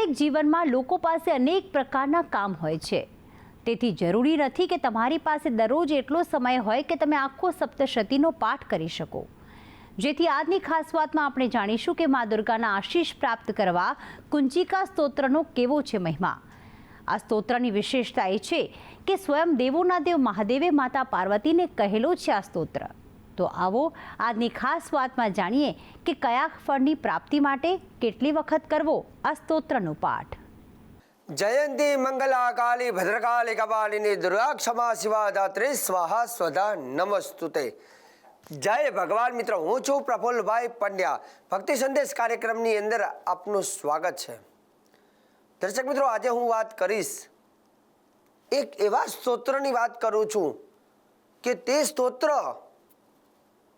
સાંસારિક જીવનમાં લોકો પાસે અનેક પ્રકારના કામ હોય છે. તેથી જરૂરી નથી કે તમારી પાસે દરરોજ એટલો સમય હોય કે તમે આખો સપ્તશતીનો પાઠ કરી શકો. જેથી આજની ખાસ વાતમાં આપણે જાણીશું કે મા દુર્ગાના આશીષ પ્રાપ્ત કરવા કુંજિકા સ્તોત્રનો કેવો છે મહિમા? આ સ્તોત્રની વિશેષતા એ છે કે સ્વયં દેવોના દેવ મહાદેવે માતા પાર્વતીને કહેલો છે આ સ્તોત્ર. તો આવો આજની ખાસ વાતમાં જાણીએ કે કયા ફળની પ્રાપ્તિ માટે કેટલી વખત કરવો આ સ્તોત્રનો પાઠ. જયંતિ મંગલા કાલી ભદ્રકાલી, કપાલિની દુર્ગા ક્ષમા શિવા સ્વાહા, સ્વધા, નમસ્તુતે. જય ભગવાન મિત્રો, હું છું પ્રફુલ્લભાઈ પંડ્યા. ભક્તિ સંદેશ કાર્યક્રમની અંદર આપનું સ્વાગત છે. દર્શક મિત્રો, આજે હું વાત કરીશ એક એવા સ્તોત્રની વાત કરું છું કે તે સ્તોત્ર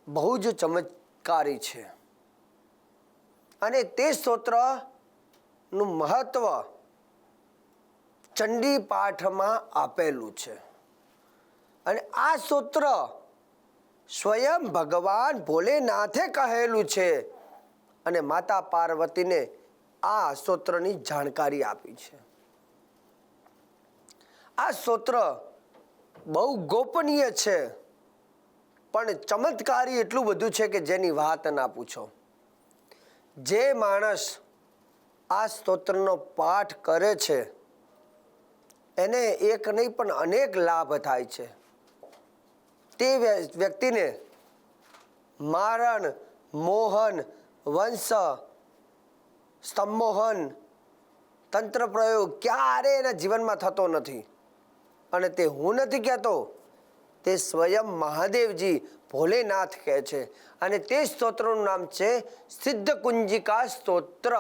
બહુ જ ચમત્કારી છે. અને તે સ્તોત્રનું મહત્વ ચંડી પાઠમાં આપેલું છે. અને આ સૂત્ર સ્વયં ભગવાન ભોલેનાથે કહેલું છે અને માતા પાર્વતીને આ સ્તોત્રની જાણકારી આપી છે. આ સ્તોત્ર બહુ ગોપનીય છે. પણ ચમત્કારી એટલું બધું છે કે જેની વાત ના પૂછો. જે માણસ આ સ્તોત્રનો પાઠ કરે છે, એને એક નહીં પણ અનેક લાભ થાય છે. તે વ્ય- વ્યક્તિને મારણ, મોહન, વંશ સ્તંભોહન તંત્ર પ્રયોગ ક્યારે એના જીવનમાં થતો નથી. અને તે હું નથી કહેતો તે સ્વયં મહાદેવજી ભોલેનાથ કહે છે અને તે સ્તોત્રનું નામ છે સિદ્ધ કુંજિકા સ્તોત્ર.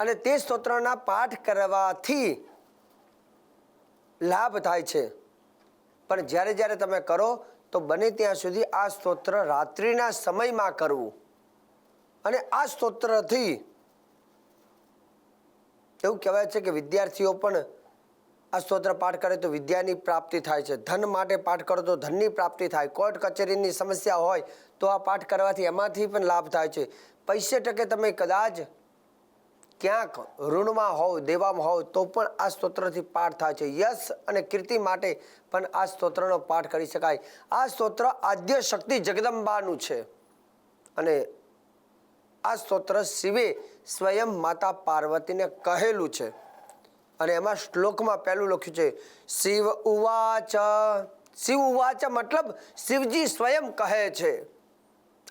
અને તે સ્તોત્રના પાઠ કરવાથી લાભ થાય છે. પણ જ્યારે જ્યારે તમે કરો તો બને ત્યાં સુધી આ સ્તોત્ર રાત્રિના સમયમાં કરવું. અને આ સ્તોત્રથી એવું કહેવાય છે કે વિદ્યાર્થીઓ પણ આ સ્તોત્ર પાઠ કરે તો વિદ્યાની પ્રાપ્તિ થાય છે. ધન માટે પાઠ કરો તો ધનની પ્રાપ્તિ થાય. કોર્ટ કચેરીની સમસ્યા હોય તો આ પાઠ કરવાથી એમાંથી પણ લાભ થાય છે. પૈસે ટકે તમે કદાચ ક્યાંક ઋણમાં હોવ, દેવામાં હોવ તો પણ આ સ્તોત્રથી પાઠ થાય છે. યશ અને કીર્તિ માટે પણ આ સ્તોત્રનો પાઠ કરી શકાય. આ સ્તોત્ર આદ્ય શક્તિ જગદંબાનું છે. અને આ સ્તોત્ર શિવે સ્વયં માતા પાર્વતીને કહેલું છે. અને એમાં શ્લોકમાં પહેલું લખ્યું છે, શિવ ઉવાચ શિવ ઉવાચ મતલબ શિવજી સ્વયં કહે છે.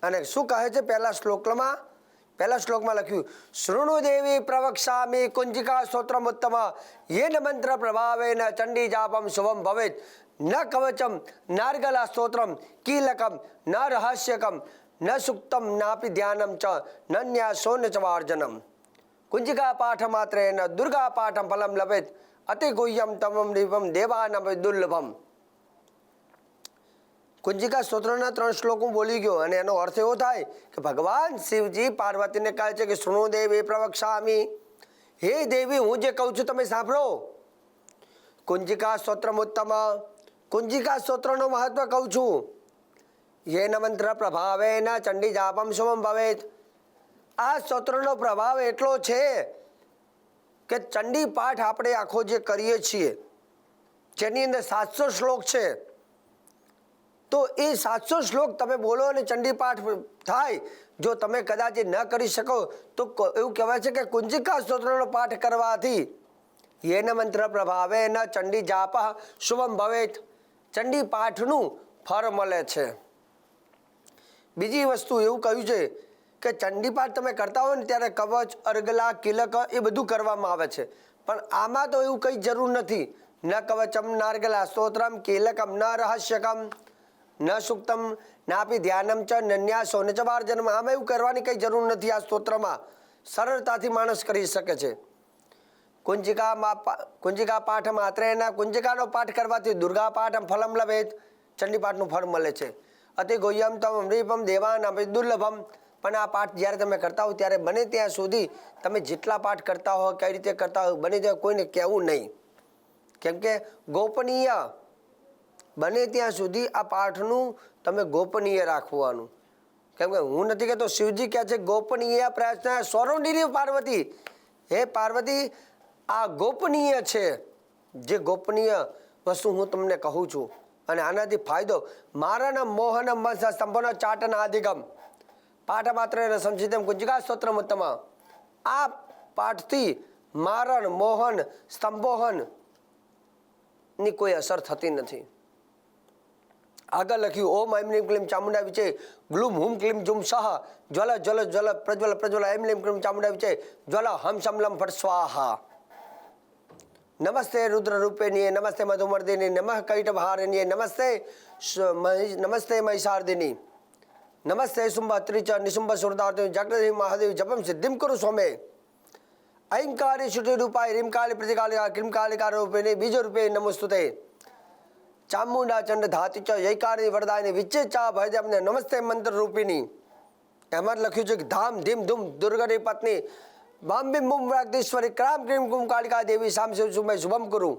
અને શું કહે છે પહેલા શ્લોકમાં? પહેલા શ્લોકમાં લખ્યું, શૃણુ દેવી પ્રવક્ષામી કુંજિકા સ્તોત્રમ ઉત્તમ યેન મંત્ર પ્રભાવેન ચંડી જાપમ શુભમ ભવેત, ન કવચમ નાર્ગલા સ્તોત્રમ કીલકમ ન રહસ્યકમ, ન સુક્તમ નાપી ધ્યાનમ ચ, ન ન્યાસો ન ચ માત્રેન દુર્ગા પાઠમ ફલમ લભેત અતિ ગુહ્યમ તમમ દીપમ દેવાનમ દુર્લભમ કુંજિકા સ્તોત્રના ત્રણ શ્લોકો બોલી ગયો અને એનો અર્થ એવો થાય કે ભગવાન શિવજી પાર્વતીને કહે છે કે સુણો દેવી પ્રવક્ષામી હે દેવી, હું જે કહું છું તમે સાંભળો. કુંજિકા સ્તોત્રમ ઉત્તમ, કુંજિકા સ્તોત્રનો મહત્વ કહું છું. યેન મંત્ર પ્રભાવે ન ચંડી જાપમ શુભમ ભવેત આ સ્તોત્રનો પ્રભાવ એટલો છે કે ચંડી પાઠ આપણે આખો જે કરીએ છીએ, જેની અંદર સાતસો શ્લોક છે, તો એ સાતસો શ્લોક તમે બોલો અને ચંડી પાઠ થાય, જો તમે કદાચ ન કરી શકો, તો એવું કહેવાય છે કે કુંજિકા સ્તોત્રનો પાઠ કરવાથી યેન મંત્ર પ્રભાવે ન ચંડી જાપ શુભમ ભવેત, ચંડી પાઠનું ફળ મળે છે. બીજી વસ્તુ એવું કહ્યું છે કે ચંડીપાઠ તમે કરતા હોય ને ત્યારે કવચ, અર્ગલા કિલક એ બધું કરવામાં આવે છે. પણ આમાં તો એવું કંઈ જરૂર નથી. ન કવચમ નાર્ગલા સ્તોત્રમ કિલકમ ન રહસ્યકમ, ન સુક્તમ નાપી ધ્યાનમ ચ નન્યાસો ન ચવાર જન્મ આમાં એવું કરવાની કંઈ જરૂર નથી આ સ્તોત્રમાં. સરળતાથી માણસ કરી શકે છે. કુંજિકામાં કુંજિકા પાઠ માત્ર એના કુંજિકાનો પાઠ કરવાથી દુર્ગા પાઠ ફલમ લભેત, ચંડીપાઠનું ફળ મળે છે. અતિ ગુહ્યમ તમ અમરીપમ દેવાન દુર્લભમ પણ આ પાઠ જ્યારે તમે કરતા હો ત્યારે બને ત્યાં સુધી તમે જેટલા પાઠ કરતા હો, કઈ રીતે કરતા હો, બને ત્યાં કોઈને કહેવું નહીં. કેમ કે ગોપનીય બને ત્યાં સુધી આ પાઠનું તમે ગોપનીય રાખવાનું. કેમ કે હું નથી કહેતો, શિવજી કહે છે, ગોપનીય પ્રયત્ન સ્વરૂપ પાર્વતી. હે પાર્વતી, આ ગોપનીય છે. જે ગોપનીય વસ્તુ હું તમને કહું છું, અને આનાથી ફાયદો મારાના મોહન મસ સ્તંભનો ચાટન આધિગમ માત્ર સંચિતમ કુંજિકા સ્તોત્ર ઉત્તમ. આ પાઠથી મારણ, મોહન, સ્તંભોહનની કોઈ અસર થતી નથી. આગળ લખ્યું, ઓમ એમ લીમ ક્લીમ ચામુંડા વિચે, ગ્લુમ હુમ ક્લીમ જુમ સહ, જ્વલ જ્વલ જ્વલ પ્રજ્વલ પ્રજ્વલ એમ લીમ ક્લીમ ચામુંડા વિચે, જ્વલ હમ સમલમ લમ ફટ સ્વાહા. નમસ્તે રુદ્ર રૂપિણીએ, નમસ્તે મધુમર્દિની નમઃ કૈટભારિણીએ, નમસ્તે નમસ્તે મહિષાર્દિની. નમસ્તે શુંભ ત્રિચ નિશુંભ સુરદાર્થ જાગૃતિ મહાદેવ જપમ સિદ્ધિમ કુરુ સ્વમે ઐંકારી શુટી રૂપાય રીમકાલી પ્રતિકાલિકા ક્રિમકાલિકા રૂપિણી બીજો રૂપે નમસ્તુતે ચામુંડા ચંડ ધાતિ ચ યૈકારી વરદાયની વિચે ચા ભય અમને નમસ્તે મંત્ર રૂપિણી એમાં જ લખ્યું છે કે ધામ ધીમ ધૂમ દુર્ગની પત્ની બામ બિમ બુમ વાગદીશ્વરી ક્રામ ક્રીમ કુમ કાલિકા દેવી સામ શિવ સુમય શુભમ કરું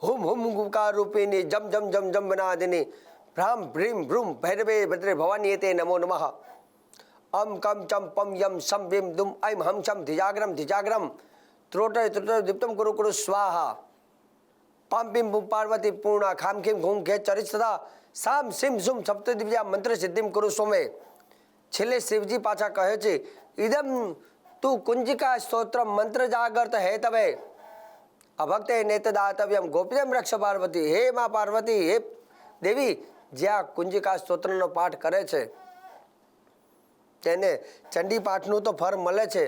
હુમ હુમ ગુમકાર રૂપિણી જમ જમ જમ જમ બનાદિની ભ્રામ ભ્રીમ ભ્રૂમ ભૈરવે ભદ્રે ભવાની તે નમો નમઃ અમ કમ ચમ પમ યમ સમ વિમ દુમ ઐમ હમ છમ ધિજાગ્રમ ધિજાગ્રમ ત્રોટય ત્રોટય દીપ્તમ કુરુ કુરુ સ્વાહા પમ પિમ પુમ પાર્વતી પૂર્ણા ખામ ખીમ ઘૂમ ઘે ચરિત સદા સામ સિમ સુમ સપ્ત દિવ્યા મંત્ર સિદ્ધિમ કુરુ સોમે છેલ્લે શિવજી પાછા કહે છે ઇદમ તું કુંજિકા સ્તોત્ર મંત્ર જાગર્ત હે તવે અભક્તે નેત દાતવ્યમ ગોપીયમ રક્ષ પાર્વતી હે માં પાર્વતી હે દેવી જ્યાં કુંજિકા સ્તોત્રનો પાઠ કરે છે, તેને ચંડી પાઠનું તો ફળ મળે છે,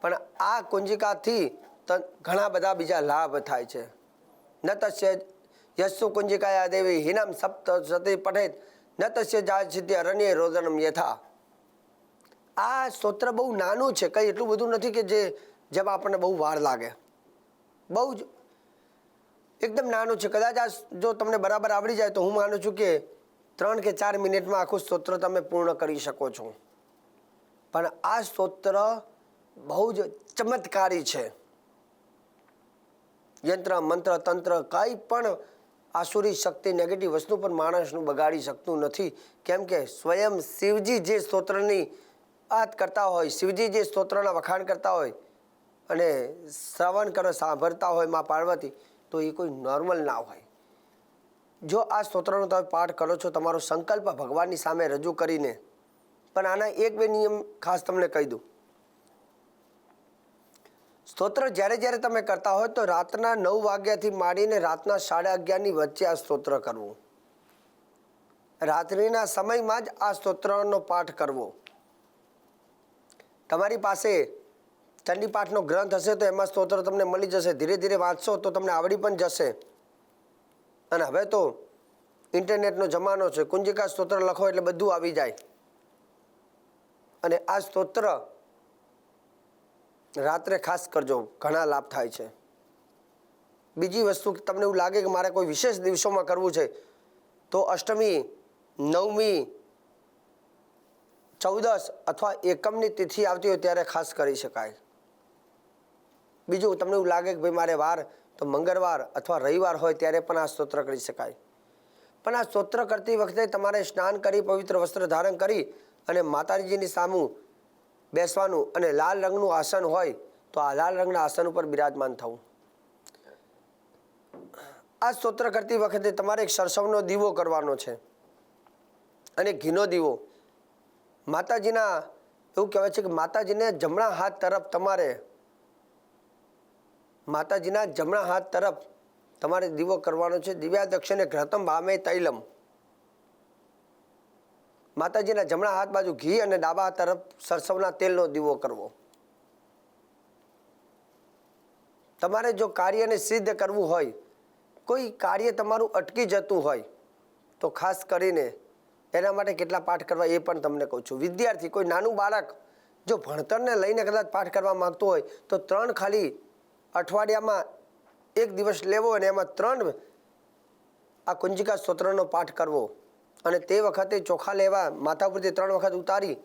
પણ આ કુંજિકાથી ઘણા બધા બીજા લાભ થાય છે. ન તસ્ય યસ્સુ કુંજિકાયા દેવી હિનમ સપ્ત સતી પઠેત, ન તસ્ય જા સિદ્ધિ અરણ્ય રોદનમ યથા. આ સ્તોત્ર બહુ નાનું છે, કંઈ એટલું બધું નથી કે જે જેમાં આપણને બહુ વાર લાગે. બહુ જ એકદમ નાનું છે. કદાચ આ જો તમને બરાબર આવડી જાય તો હું માનું છું કે ત્રણ કે ચાર મિનિટમાં આખું સ્તોત્ર તમે પૂર્ણ કરી શકો છો. પણ આ સ્તોત્ર બહુ જ ચમત્કારી છે. યંત્ર, મંત્ર, તંત્ર કંઈ પણ આસુરી શક્તિ નેગેટિવ વસ્તુ પણ માણસનું બગાડી શકતું નથી. કેમ કે સ્વયં શિવજી જે સ્તોત્રની વાત કરતા હોય, શિવજી જે સ્તોત્રના વખાણ કરતા હોય અને શ્રવણ કરો સાંભળતા હોય મા પાર્વતી તો એ કોઈ નોર્મલ ના હોય. જો આ સ્તોત્રનો તમે પાઠ કરો છો, તમારો સંકલ્પ ભગવાનની સામે રજૂ કરીને, પણ આના એક બે નિયમ ખાસ તમને કહી દઉં. સ્તોત્ર જ્યારે જ્યારે તમે કરતા હોય તો રાતના નવ વાગ્યાથી માંડીને રાતના સાડા અગિયારની વચ્ચે આ સ્તોત્ર કરવું. રાત્રિના સમયમાં જ આ સ્તોત્રનો પાઠ કરવો. તમારી પાસે ચંડી પાઠનો ગ્રંથ હશે તો એમાં સ્તોત્ર તમને મળી જશે. ધીરે ધીરે વાંચશો તો તમને આવડી પણ જશે. અને હવે તો ઇન્ટરનેટનો જમાનો છે. કુંજિકા સ્તોત્ર લખો એટલે બધું આવી જાય. અને આ સ્તોત્ર રાત્રે ખાસ કરજો. ઘણા લાભ થાય છે. બીજી વસ્તુ તમને એવું લાગે કે મારે કોઈ વિશેષ દિવસોમાં કરવું છે, તો અષ્ટમી, નવમી, ચૌદસ અથવા એકમની તિથિ આવતી હોય ત્યારે ખાસ કરી શકાય. બીજું તમને એવું લાગે કે ભાઈ મારે વાર, તો મંગળવાર અથવા રવિવાર હોય ત્યારે પણ આ સ્તોત્ર કરી શકાય. પણ આ સ્તોત્ર કરતી વખતે તમારે સ્નાન કરી, પવિત્ર વસ્ત્ર ધારણ કરી અને માતાજીની સામું બેસવાનું અને લાલ રંગનું આસન હોય, તો આ લાલ રંગના આસન ઉપર બિરાજમાન થવું. આ સ્તોત્ર કરતી વખતે તમારે એક સરસવનો દીવો કરવાનો છે. અને ઘીનો દીવો. માતાજીના, એવું કહેવાય છે કે માતાજીને જમણા હાથ તરફ તમારે માતાજીના જમણા હાથ તરફ તમારે દીવો કરવાનો છે. દિવ્યા દક્ષિણે ઘ્રતમ ભામે તૈલમ. માતાજીના જમણા હાથ બાજુ ઘી અને ડાબા તરફ સરસવના તેલનો દીવો કરવો. તમારે જો કાર્યને સિદ્ધ કરવું હોય, કોઈ કાર્ય તમારું અટકી જતું હોય, તો ખાસ કરીને એના માટે કેટલા પાઠ કરવા એ પણ તમને કહું છું. વિદ્યાર્થી કોઈ નાનું બાળક જો ભણતરને લઈને કદાચ પાઠ કરવા માગતું હોય, તો ત્રણ ખાલી અઠવાડિયામાં એક દિવસ લેવો અને એમાં ત્રણ આ કુંજિકા સ્તોત્રનો પાઠ કરવો. અને તે વખતે ચોખા લેવા માથા ઉપરથી ત્રણ વખત ઉતારી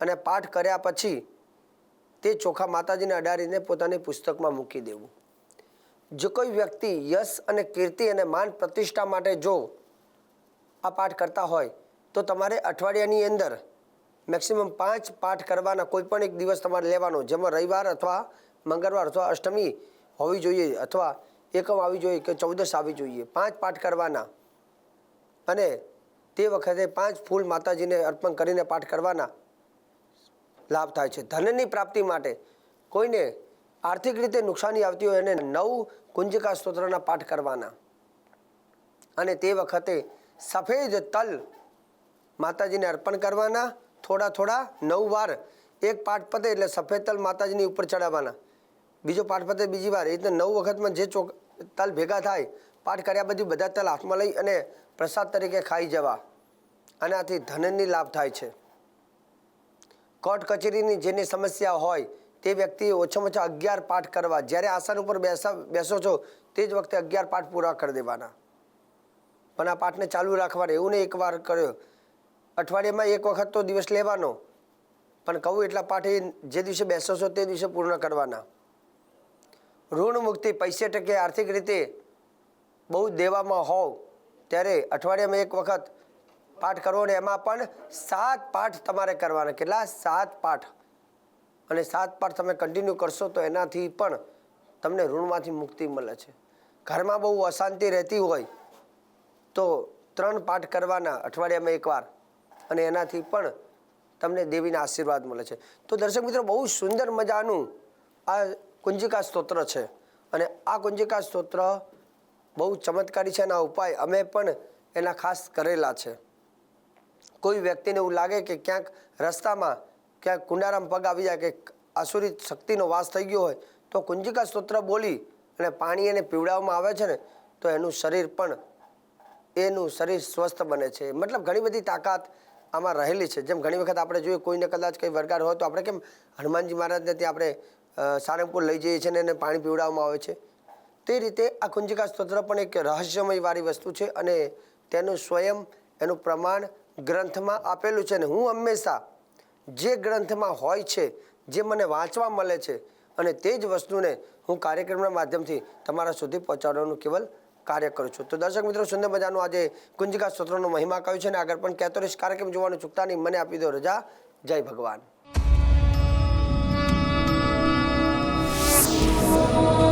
અને પાઠ કર્યા પછી તે ચોખા માતાજીને અડાડીને પોતાની પુસ્તકમાં મૂકી દેવું. જો કોઈ વ્યક્તિ યશ અને કીર્તિ અને માન પ્રતિષ્ઠા માટે જો આ પાઠ કરતા હોય, તો તમારે અઠવાડિયાની અંદર મેક્સિમમ પાંચ પાઠ કરવાના કોઈ પણ એક દિવસ તમારે લેવાનો. જેમાં રવિવાર અથવા મંગળવાર અથવા અષ્ટમી હોવી જોઈએ અથવા એકમ આવી જોઈએ કે ચૌદસ આવી જોઈએ. પાંચ પાઠ કરવાના અને તે વખતે પાંચ ફૂલ માતાજીને અર્પણ કરીને પાઠ કરવાના લાભ થાય છે. ધનની પ્રાપ્તિ માટે કોઈને આર્થિક રીતે નુકસાની આવતી હોય એને નવ કુંજિકા સ્તોત્રના પાઠ કરવાના અને તે વખતે સફેદ તલ માતાજીને અર્પણ કરવાના. થોડા થોડા નવ વાર એક પાઠ પતે એટલે સફેદ તલ માતાજીની ઉપર ચડાવવાના. બીજો પાઠ પતે, બીજી વાર. એ રીતે નવ વખતમાં જે ચોક તલ ભેગા થાય, પાઠ કર્યા પછી બધા તલ હાથમાં લઈ અને પ્રસાદ તરીકે ખાઈ જવા. આનાથી ધનની લાભ થાય છે. કોર્ટ કચેરીની જેની સમસ્યા હોય, તે વ્યક્તિએ ઓછામાં ઓછા અગિયાર પાઠ કરવા. જ્યારે આસન ઉપર બેસા, બેસો છો, તે જ વખતે અગિયાર પાઠ પૂરા કરી દેવાના. પણ આ પાઠને ચાલુ રાખવાના. એવું નહીં, એકવાર કર્યો. અઠવાડિયામાં એક વખત તો દિવસ લેવાનો. પણ કહું, એટલા પાઠ એ જે દિવસે બેસો છો, તે દિવસે પૂર્ણ કરવાના. ઋણ મુક્તિ પૈસે ટકે આર્થિક રીતે બહુ દેવામાં હોવ, ત્યારે અઠવાડિયામાં એક વખત પાઠ કરવો ને એમાં પણ સાત પાઠ તમારે કરવાના. કેટલા? સાત પાઠ. અને સાત પાઠ તમે કન્ટિન્યુ કરશો તો એનાથી પણ તમને ઋણમાંથી મુક્તિ મળે છે. ઘરમાં બહુ અશાંતિ રહેતી હોય તો ત્રણ પાઠ કરવાના અઠવાડિયામાં એકવાર અને એનાથી પણ તમને દેવીના આશીર્વાદ મળે છે. તો દર્શક મિત્રો, બહુ સુંદર મજાનું આ કુંજિકા સ્તોત્ર છે. અને આ કુંજિકા સ્તોત્ર બહુ ચમત્કારી છે અને આ ઉપાય અમે પણ એના ખાસ કરેલા છે. કોઈ વ્યક્તિને એવું લાગે કે ક્યાંક રસ્તામાં, ક્યાંક કુંડારામ પગ આવી જાય કે આસુરી શક્તિનો વાસ થઈ ગયો હોય, તો કુંજિકા સ્તોત્ર બોલી અને પાણી એને પીવડાવવામાં આવે છે ને, તો એનું શરીર પણ, એનું શરીર સ્વસ્થ બને છે. મતલબ ઘણી બધી તાકાત આમાં રહેલી છે. જેમ ઘણી વખત આપણે જોઈએ કોઈને કદાચ કંઈ વરગાર હોય તો આપણે કેમ હનુમાનજી મહારાજને ત્યાં આપણે સારંગપુર લઈ જઈએ છીએ અને એને પાણી પીવડાવવામાં આવે છે. તે રીતે આ કુંજિકા સ્તોત્ર પણ એક રહસ્યમય વાળી વસ્તુ છે અને તેનું સ્વયં, એનું પ્રમાણ ગ્રંથમાં આપેલું છે અને હું હંમેશા જે ગ્રંથમાં હોય છે, જે મને વાંચવા મળે છે અને તે જ વસ્તુને હું કાર્યક્રમના માધ્યમથી તમારા સુધી પહોંચાડવાનું કેવલ કાર્ય કરું છું. તો દર્શક મિત્રો, સુંદર મજાનું આજે કુંજિકા સ્તોત્રનો મહિમા કહ્યું છે અને આગળ પણ કહેતો કાર્યક્રમ જોવાનું ચૂકતા નહીં. મને આપી દો રજા. જય ભગવાન. Jesus.